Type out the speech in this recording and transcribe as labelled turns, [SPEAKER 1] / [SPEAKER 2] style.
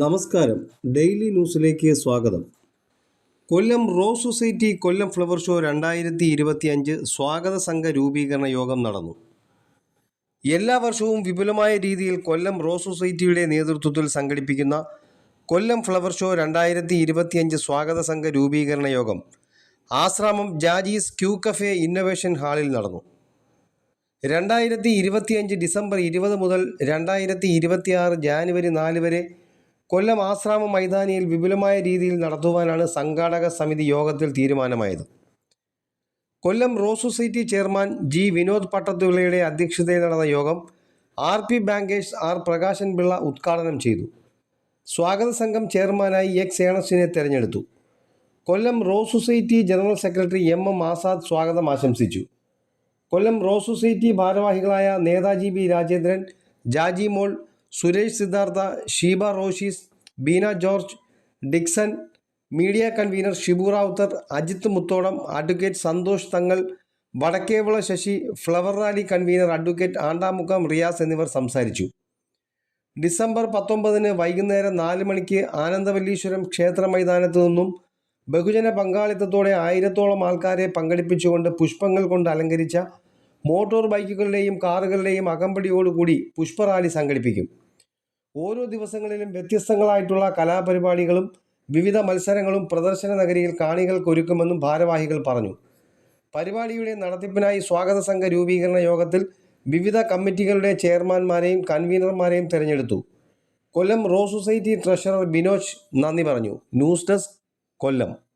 [SPEAKER 1] നമസ്കാരം. ഡെയിലി ന്യൂസിലേക്ക് സ്വാഗതം. Kollam rose society Kollam flower show രണ്ടായിരത്തി ഇരുപത്തി അഞ്ച് സ്വാഗത സംഘ രൂപീകരണ യോഗം നടന്നു. എല്ലാ വർഷവും വിപുലമായ രീതിയിൽ കൊല്ലം റോസ് സൊസൈറ്റിയുടെ നേതൃത്വത്തിൽ സംഘടിപ്പിക്കുന്ന കൊല്ലം ഫ്ലവർ ഷോ രണ്ടായിരത്തി ഇരുപത്തിയഞ്ച് സ്വാഗത സംഘ രൂപീകരണ യോഗം Asramam Jajis Q cafe innovation ഹാളിൽ നടന്നു. രണ്ടായിരത്തി ഇരുപത്തിയഞ്ച് ഡിസംബർ ഇരുപത് മുതൽ രണ്ടായിരത്തി ഇരുപത്തിയാറ് ജാനുവരി നാല് വരെ കൊല്ലം ആശ്രാമ മൈതാനിയിൽ വിപുലമായ രീതിയിൽ നടത്തുവാനാണ് സംഘാടക സമിതി യോഗത്തിൽ തീരുമാനമായത്. Kollam rose society chairman G Vinod പട്ടത്തുള്ളയുടെ അധ്യക്ഷതയിൽ നടന്ന യോഗം R P bankers R Prakashan Pillai ഉദ്ഘാടനം ചെയ്തു. സ്വാഗത സംഘം ചെയർമാനായി എക്സ് ഏണസിനെ തെരഞ്ഞെടുത്തു. Kollam rose society general secretary M M Azad സ്വാഗതം ആശംസിച്ചു. കൊല്ലം റോസ് സൊസൈറ്റി ഭാരവാഹികളായ Netaji B Rajendran Jaji Mol Suresh Siddhartha Sheeba Roshees Beena George Dixon media convener Shibu Ravuthar Ajith Muthodam advocate Santhosh Thangal Vadakkevila Sasi flower rally convener advocate Andamukham Riyas എന്നിവർ സംസാരിച്ചു. December പത്തൊമ്പതിന് വൈകുന്നേരം നാല് മണിക്ക് ആനന്ദവല്ലീശ്വരം ക്ഷേത്ര മൈതാനത്തു നിന്നും ബഹുജന പങ്കാളിത്തത്തോടെ ആയിരത്തോളം ആൾക്കാരെ പങ്കെടുപ്പിച്ചുകൊണ്ട് പുഷ്പങ്ങൾ കൊണ്ട് അലങ്കരിച്ച മോട്ടോർ ബൈക്കുകളുടെയും കാറുകളുടെയും അകമ്പടിയോടുകൂടി പുഷ്പറാലി സംഘടിപ്പിക്കും. ഓരോ ദിവസങ്ങളിലും വ്യത്യസ്തങ്ങളായിട്ടുള്ള കലാപരിപാടികളും വിവിധ മത്സരങ്ങളും പ്രദർശന നഗരിയിൽ കാണികൾക്കൊരുക്കുമെന്നും ഭാരവാഹികൾ പറഞ്ഞു. പരിപാടിയുടെ നടത്തിപ്പിനായി സ്വാഗത സംഘ രൂപീകരണ യോഗത്തിൽ വിവിധ കമ്മിറ്റികളുടെ ചെയർമാൻമാരെയും കൺവീനർമാരെയും തിരഞ്ഞെടുത്തു. Kollam rose society treasurer Binoj നന്ദി പറഞ്ഞു. News desk Kollam.